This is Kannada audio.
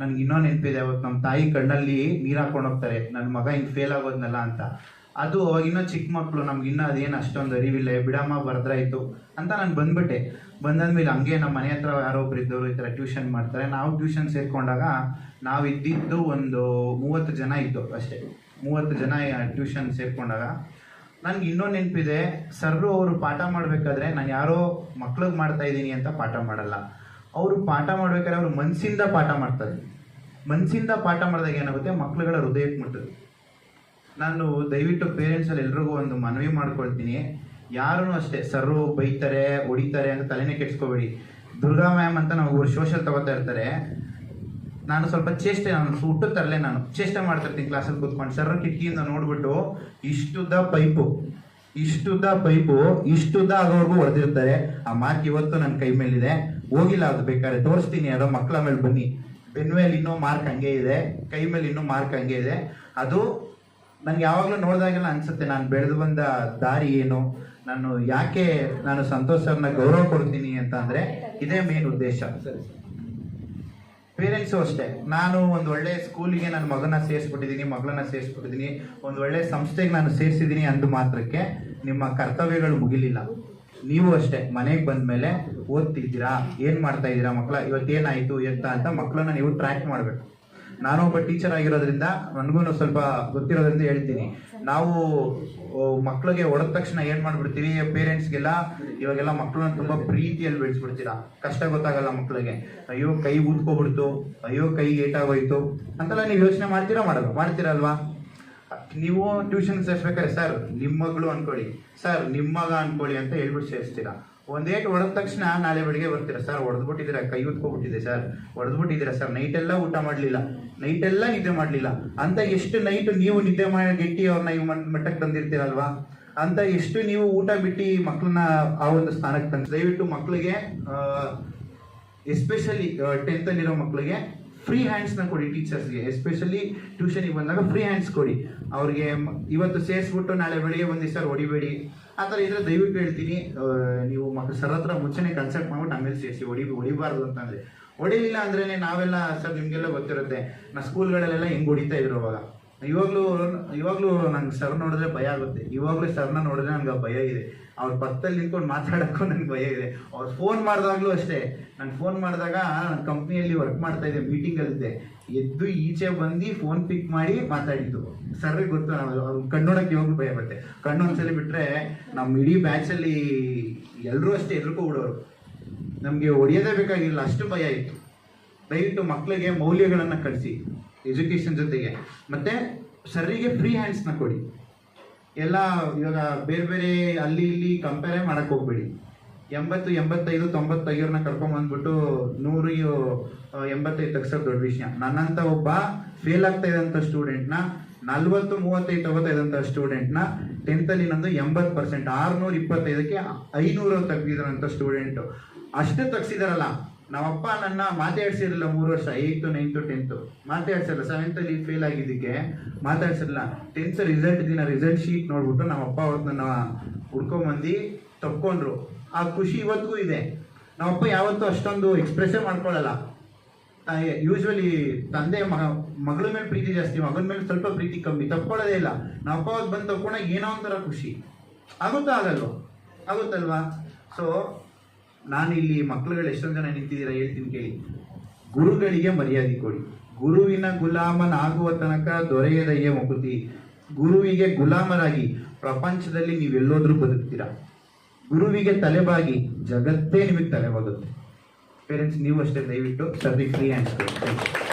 ನನ್ಗೆ ಇನ್ನೂ ನೆನಪಿದೆ, ಅವತ್ತು ನಮ್ಮ ತಾಯಿ ಕಣ್ಣಲ್ಲಿ ನೀರು ಹಾಕೊಂಡು ಹೋಗ್ತಾರೆ ನನ್ನ ಮಗ ಹಿಂಗೆ ಫೇಲ್ ಆಗೋದ್ನಲ್ಲ ಅಂತ. ಅದು ಅವಾಗ ಇನ್ನೂ ಚಿಕ್ಕ ಮಕ್ಕಳು ನಮ್ಗೆ ಇನ್ನೂ ಅದೇನು ಅಷ್ಟೊಂದು ಅರಿವಿಲ್ಲ ಬಿಡಮ್ಮ, ಬರ್ದ್ರಾಯ್ತು ಅಂತ ನಾನು ಬಂದ್ಬಿಟ್ಟೆ. ಬಂದಾದ್ಮೇಲೆ ಹಂಗೆ ನಮ್ಮ ಮನೆ ಹತ್ರ ಯಾರೋ ಒಬ್ರು ಇದ್ದವರು ಈ ಥರ ಟ್ಯೂಷನ್ ಮಾಡ್ತಾರೆ. ನಾವು ಟ್ಯೂಷನ್ ಸೇರ್ಕೊಂಡಾಗ ನಾವು ಇದ್ದಿದ್ದು ಒಂದು ಮೂವತ್ತು ಜನ ಇದ್ದು ಅಷ್ಟೇ. ಮೂವತ್ತು ಜನ ಟ್ಯೂಷನ್ ಸೇರ್ಕೊಂಡಾಗ ನನ್ಗೆ ಇನ್ನೊಂದು ನೆನಪಿದೆ, ಸರ್ರು ಅವರು ಪಾಠ ಮಾಡಬೇಕಾದ್ರೆ ನಾನು ಯಾರೋ ಮಕ್ಳಿಗೆ ಮಾಡ್ತಾ ಇದ್ದೀನಿ ಅಂತ ಪಾಠ ಮಾಡಲ್ಲ. ಅವರು ಪಾಠ ಮಾಡ್ಬೇಕಾದ್ರೆ ಅವರು ಮನಸ್ಸಿಂದ ಪಾಠ ಮಾಡ್ತಾರೆ. ಮನಸ್ಸಿಂದ ಪಾಠ ಮಾಡಿದಾಗ ಏನಾಗುತ್ತೆ? ಮಕ್ಕಳುಗಳ ಹೃದಯಕ್ಕೆ ಮುಟ್ಟುತ್ತೆ ನಾನು ದಯವಿಟ್ಟು ಪೇರೆಂಟ್ಸಲ್ಲಿ ಎಲ್ರಿಗೂ ಒಂದು ಮನವಿ ಮಾಡ್ಕೊಳ್ತೀನಿ. ಯಾರೂ ಅಷ್ಟೇ ಸರ್ರು ಬೈತಾರೆ, ಹೊಡಿತಾರೆ ಅಂತ ತಲೆನೇ ಕೆಡ್ಸ್ಕೋಬೇಡಿ. ದುರ್ಗಾ ಮ್ಯಾಮ್ ಅಂತ ನಾವು ಸೋಷಲ್ ತಗೋತಾ ಇರ್ತಾರೆ. ನಾನು ಸ್ವಲ್ಪ ಚೇಷ್ಟೆ, ನಾನು ಹುಟ್ಟು ತರಲೆ ನಾನು. ಚೇಷ್ಟೆ ಮಾಡ್ತಿರ್ತೀನಿ ಕ್ಲಾಸಲ್ಲಿ ಕೂತ್ಕೊಂಡು. ಸರ್ ಕಿಟಕಿಯಿಂದ ನೋಡ್ಬಿಟ್ಟು ಇಷ್ಟುದ ಪೈಪು ಇಷ್ಟುದ್ದ ಪೈಪು ಇಷ್ಟುದ್ದ ಆಗೋವರೆಗೂ ಹೊಡೆದಿರ್ತಾರೆ ಆ ಮಾರ್ಕ್ ಇವತ್ತು ನನ್ನ ಕೈ ಮೇಲಿದೆ. ಹೋಗಿಲ್ಲ, ಅದು ಬೇಕಾದ್ರೆ ತೋರಿಸ್ತೀನಿ. ಅದೋ ಮಕ್ಕಳ ಮೇಲೆ ಬನ್ನಿ. ಬೆನ್ ಮೇಲೆ ಇನ್ನೂ ಮಾರ್ಕ್ ಹಂಗೆ ಇದೆ. ಕೈ ಮೇಲೆ ಇನ್ನೂ ಮಾರ್ಕ್ ಹಂಗೆ ಇದೆ. ಅದು ನನಗೆ ಯಾವಾಗಲೂ ನೋಡಿದಾಗೆಲ್ಲ ಅನಿಸುತ್ತೆ, ನಾನು ಬೆಳೆದು ಬಂದ ದಾರಿ ಏನು? ನಾನು ಯಾಕೆ ನಾನು ಸಂತೋಷ್ ಗೌರವ ಕೊಡ್ತೀನಿ ಅಂತ ಅಂದರೆ ಇದೇ ಮೇನ್ ಉದ್ದೇಶ. ಪೇರೆಂಟ್ಸು ಅಷ್ಟೇ. ನಾನು ಒಂದು ಒಳ್ಳೆ ಸ್ಕೂಲಿಗೆ ನನ್ನ ಮಗನ ಸೇರಿಸ್ಬಿಟ್ಟಿದ್ದೀನಿ, ಮಗಳನ್ನ ಸೇರಿಸ್ಬಿಟ್ಟಿದ್ದೀನಿ, ಒಂದು ಒಳ್ಳೆ ಸಂಸ್ಥೆಗೆ ನಾನು ಸೇರಿಸಿದ್ದೀನಿ ಅಂದು ಮಾತ್ರಕ್ಕೆ ನಿಮ್ಮ ಕರ್ತವ್ಯಗಳು ಮುಗಿಲಿಲ್ಲ. ನೀವು ಅಷ್ಟೇ, ಮನೆಗೆ ಬಂದ ಮೇಲೆ ಓದ್ತಿದ್ದೀರಾ, ಏನು ಮಾಡ್ತಾ ಇದ್ದೀರಾ ಮಕ್ಕಳ, ಇವತ್ತೇನಾಯಿತು, ಎಂತ ಅಂತ ಮಕ್ಕಳನ್ನ ನೀವು ಟ್ರ್ಯಾಕ್ ಮಾಡಬೇಕು. ನಾನು ಒಬ್ಬ ಟೀಚರ್ ಆಗಿರೋದ್ರಿಂದ ನನಗೂ ಸ್ವಲ್ಪ ಗೊತ್ತಿರೋದ್ರಿಂದ ಹೇಳ್ತೀನಿ. ನಾವು ಮಕ್ಕಳಿಗೆ ಹೊಡೆದ ತಕ್ಷಣ ಏನು ಮಾಡ್ಬಿಡ್ತೀವಿ ಪೇರೆಂಟ್ಸ್ಗೆಲ್ಲ ಇವಾಗೆಲ್ಲ ಮಕ್ಕಳನ್ನ ತುಂಬ ಪ್ರೀತಿಯಲ್ಲಿ ಬೆಳೆಸ್ಬಿಡ್ತೀರಾ. ಕಷ್ಟ ಗೊತ್ತಾಗಲ್ಲ ಮಕ್ಕಳಿಗೆ. ಅಯ್ಯೋ, ಕೈ ಊದ್ಕೋಬಿಡ್ತು, ಅಯ್ಯೋ, ಕೈ ಏಟಾಗೋಯ್ತು. ಅಂತೆಲ್ಲ ನೀವು ಯೋಚನೆ ಮಾಡ್ತೀರಾ, ಮಾಡಲ್ಲ, ಮಾಡ್ತೀರಲ್ವಾ? ನೀವು ಟ್ಯೂಷನ್ ಸೇರಿಸ್ಬೇಕಾದ್ರೆ ಸರ್ ನಿಮ್ಮ ಮಗಳು ಅನ್ಕೊಳ್ಳಿ. ಸರ್ ನಿಮ್ಮ ಮಗ ಅನ್ಕೊಳ್ಳಿ ಅಂತ ಹೇಳ್ಬಿಟ್ಟು ಸೇರಿಸ್ತೀರಾ? ಒಂದೇಟ್ ಹೊಡೆದ ತಕ್ಷಣ ನಾಳೆ ಬೆಳಿಗ್ಗೆ ಬರ್ತೀರಾ? ಸರ್ ಹೊಡೆದ್ಬಿಟ್ಟಿದ್ದೀರಾ? ಕೈ ಉತ್ಕೊಬಿಟ್ಟಿದೆ ಸರ್ ಹೊಡೆದ್ಬಿಟ್ಟಿದ್ದೀರಾ ಸರ್ ನೈಟೆಲ್ಲ ಊಟ ಮಾಡಲಿಲ್ಲ. ನೈಟೆಲ್ಲ ನಿದ್ದೆ ಮಾಡಲಿಲ್ಲ. ಅಂತ ಎಷ್ಟು ನೈಟ್ ನೀವು ನಿದ್ದೆ ಮಾಡಿ ಗೆಟ್ಟಿ ಅವ್ರನ್ನ ಈ ಮಟ್- ಮಟ್ಟಕ್ಕೆ ತಂದಿರ್ತೀರಲ್ವಾ? ಅಂತ ಎಷ್ಟು ನೀವು ಊಟ ಬಿಟ್ಟು ಮಕ್ಕಳನ್ನ ಆ ಒಂದು ಸ್ಥಾನಕ್ಕೆ ತಂದು ದಯವಿಟ್ಟು ಮಕ್ಕಳಿಗೆ ಎಸ್ಪೆಷಲಿ ಟೆಂತಲ್ಲಿರೋ ಮಕ್ಕಳಿಗೆ ಫ್ರೀ ಹ್ಯಾಂಡ್ಸ್ನ ಕೊಡಿ ಟೀಚರ್ಸ್ಗೆ ಎಸ್ಪೆಷಲಿ ಟ್ಯೂಷನಿಗೆ ಬಂದಾಗ ಫ್ರೀ ಹ್ಯಾಂಡ್ಸ್ ಕೊಡಿ. ಅವ್ರಿಗೆ ಇವತ್ತು ಸೇರಿಸ್ಬಿಟ್ಟು ನಾಳೆ ಬೆಳಿಗ್ಗೆ ಒಂದು ದಿವಸ ಹೊಡಿಬೇಡಿ. ಆ ಥರ ಇದ್ರೆ ದಯವಿಟ್ಟು ಹೇಳ್ತೀನಿ ನೀವು ಮಕ್ಕಳು ಸರ್ ಹತ್ರ ಮುಂಚೆನೇ ಕನ್ಸಲ್ಟ್ ಮಾಡ್ಬಿಟ್ಟು ಆಮೇಲೆ ಸೇರಿಸಿ, ಹೊಡಿ, ಹೊಡಿಬಾರ್ದು ಅಂತಂದರೆ. ಹೊಡಿಲಿಲ್ಲ ಅಂದ್ರೇ ನಾವೆಲ್ಲ ಸರ್ ನಿಮಗೆಲ್ಲ ಗೊತ್ತಿರುತ್ತೆ. ನಾ ಸ್ಕೂಲ್ಗಳಲ್ಲೆಲ್ಲ ಹೆಂಗೆ ಹೊಡಿತಾ ಇದ್ರು ಅವಾಗ. ಇವಾಗಲೂ ಇವಾಗಲೂ ನಂಗೆ ಸರ್ ನೋಡಿದ್ರೆ ಭಯ ಆಗುತ್ತೆ. ಇವಾಗಲೂ ಸರ್ನ ನೋಡಿದ್ರೆ ನನಗೆ ಭಯ ಇದೆ. ಅವ್ರ ಪಕ್ಕದಲ್ಲಿ ನಿಂತ್ಕೊಂಡು ಮಾತಾಡೋಕ್ಕೂ ನನಗೆ ಭಯ ಇದೆ. ಅವ್ರು ಫೋನ್ ಮಾಡಿದಾಗಲೂ ಅಷ್ಟೇ. ನಾನು ಫೋನ್ ಮಾಡಿದಾಗ ನನ್ನ ಕಂಪ್ನಿಯಲ್ಲಿ ವರ್ಕ್ ಮಾಡ್ತಾ ಇದ್ದೆ ಮೀಟಿಂಗಲ್ಲಿದ್ದೆ ಎದ್ದು ಈಚೆ ಬಂದು ಫೋನ್ ಪಿಕ್ ಮಾಡಿ ಮಾತಾಡಿದ್ದು. ಸರ್ ಗೊತ್ತು ಅವ್ರು ಕಣ್ಣೋಡಕ್ಕೆ ಇವಾಗಲೂ ಭಯ ಬರುತ್ತೆ ಕಣ್ಣು ಒಂದ್ಸಲಿ ಬಿಟ್ಟರೆ ನಮ್ಮ ಇಡೀ ಬ್ಯಾಚಲ್ಲಿ ಎಲ್ಲರೂ ಅಷ್ಟೇ ಎದುರ್ಕೊ ಬಿಡೋರು. ನಮಗೆ ಹೊಡೆಯೋದೇ ಬೇಕಾಗಿಲ್ಲ. ಅಷ್ಟು ಭಯ ಇತ್ತು. ದಯವಿಟ್ಟು ಮಕ್ಕಳಿಗೆ ಮೌಲ್ಯಗಳನ್ನು ಕಲಿಸಿ ಎಜುಕೇಷನ್ ಜೊತೆಗೆ. ಮತ್ತೆ ಸರ್ರಿಗೆ ಫ್ರೀ ಹ್ಯಾಂಡ್ಸ್ನ ಕೊಡಿ. ಎಲ್ಲ ಇವಾಗ ಬೇರೆ ಬೇರೆ ಅಲ್ಲಿ ಇಲ್ಲಿ ಕಂಪೇರೇ ಮಾಡಕ್ ಹೋಗ್ಬೇಡಿ. ಎಂಬತ್ತು, ಎಂಬತ್ತೈದು ತೊಂಬತ್ತೈದರನ್ನ ಕರ್ಕೊಂಬಂದ್ಬಿಟ್ಟು ನೂರು ಎಂಬತ್ತೈದು ತಗ್ಸೋದು ದೊಡ್ಡ ವಿಷಯ. ನನ್ನಂತ ಒಬ್ಬ ಫೇಲ್ ಆಗ್ತಾ ಇದ್ದಂಥ ಸ್ಟೂಡೆಂಟ್ನ ನಲ್ವತ್ತು, ಮೂವತ್ತೈದು ತೊಗೊತೈದಂಥ ಸ್ಟೂಡೆಂಟ್ನ ಟೆಂತಲ್ಲಿ ನಂದು ಎಂಬತ್ತು ಪರ್ಸೆಂಟ್ ಆರುನೂರ ಇಪ್ಪತ್ತೈದಕ್ಕೆ ಐನೂರು ತೆಗ್ದಿದ್ರಂಥ ಸ್ಟೂಡೆಂಟು ಅಷ್ಟೇ ತೆಗ್ಸಿದಾರಲ್ಲ. ನಮ್ಮಪ್ಪ ನನ್ನ ಮಾತಾಡ್ಸಿರಲಿಲ್ಲ ಮೂರು ವರ್ಷ ಏಯ್ತು ನೈನ್ತು ಟೆಂತು ಮಾತಾಡ್ಸಿರಲ್ಲ ಸೆವೆಂತಲ್ಲಿ ಫೇಲ್ ಆಗಿದ್ದಕ್ಕೆ? ಮಾತಾಡ್ಸಿರಲಿಲ್ಲ ಟೆಂತ್ ರಿಸಲ್ಟ್ ದಿನ ರಿಸಲ್ಟ್ ಶೀಟ್ ನೋಡ್ಬಿಟ್ಟು ನಮ್ಮಪ್ಪ ಅವತ್ತು ನನ್ನ ಹುಡ್ಕೊಂಬಂದು ತಕ್ಕೊಂಡ್ರು ಆ ಖುಷಿ ಇವತ್ತಿಗೂ ಇದೆ. ನಮ್ಮಪ್ಪ ಯಾವತ್ತೂ ಅಷ್ಟೊಂದು ಎಕ್ಸ್ಪ್ರೆಸ್ಸೇ ಮಾಡ್ಕೊಳ್ಳಲ್ಲ ಯೂಶ್ವಲಿ ತಂದೆ ಮಗ, ಮಗಳ ಮೇಲೆ ಪ್ರೀತಿ ಜಾಸ್ತಿ, ಮಗನ ಮೇಲೆ ಸ್ವಲ್ಪ ಪ್ರೀತಿ ಕಮ್ಮಿ, ತಪ್ಕೊಳ್ಳೋದೇ ಇಲ್ಲ. ನಮ್ಮಪ್ಪ ಅವತ್ತು ಬಂದು ತಪ್ಕೊಂಡಾಗ ಏನೋ ಒಂಥರ ಖುಷಿ. ಆಗುತ್ತಾ ಆಗಲ್ವ? ಆಗುತ್ತಲ್ವಾ? ಸೊ ನಾನು ಇಲ್ಲಿ ಮಕ್ಕಳುಗಳು ಎಷ್ಟೊಂದು ಜನ ನಿಂತಿದ್ದೀರಾ ಹೇಳ್ತೀನಿ ಕೇಳಿ. ಗುರುಗಳಿಗೆ ಮರ್ಯಾದೆ ಕೊಡಿ. ಗುರುವಿನ ಗುಲಾಮನಾಗುವ ತನಕ ದೊರೆಯದಯ್ಯ ಮಕುತಿ. ಗುರುವಿಗೆ ಗುಲಾಮರಾಗಿ ಪ್ರಪಂಚದಲ್ಲಿ ನೀವೆಲ್ಲೋದ್ರೂ ಬದುಕ್ತೀರಾ? ಗುರುವಿಗೆ ತಲೆಬಾಗಿ ಜಗತ್ತೇ ನಿಮಗೆ ತಲೆಬಾಗುತ್ತೆ ಪೇರೆಂಟ್ಸ್ ನೀವು ಅಷ್ಟೇ ದಯವಿಟ್ಟು ಸರ್ವಿ ಫ್ರೀ ಆ್ಯಂಡ್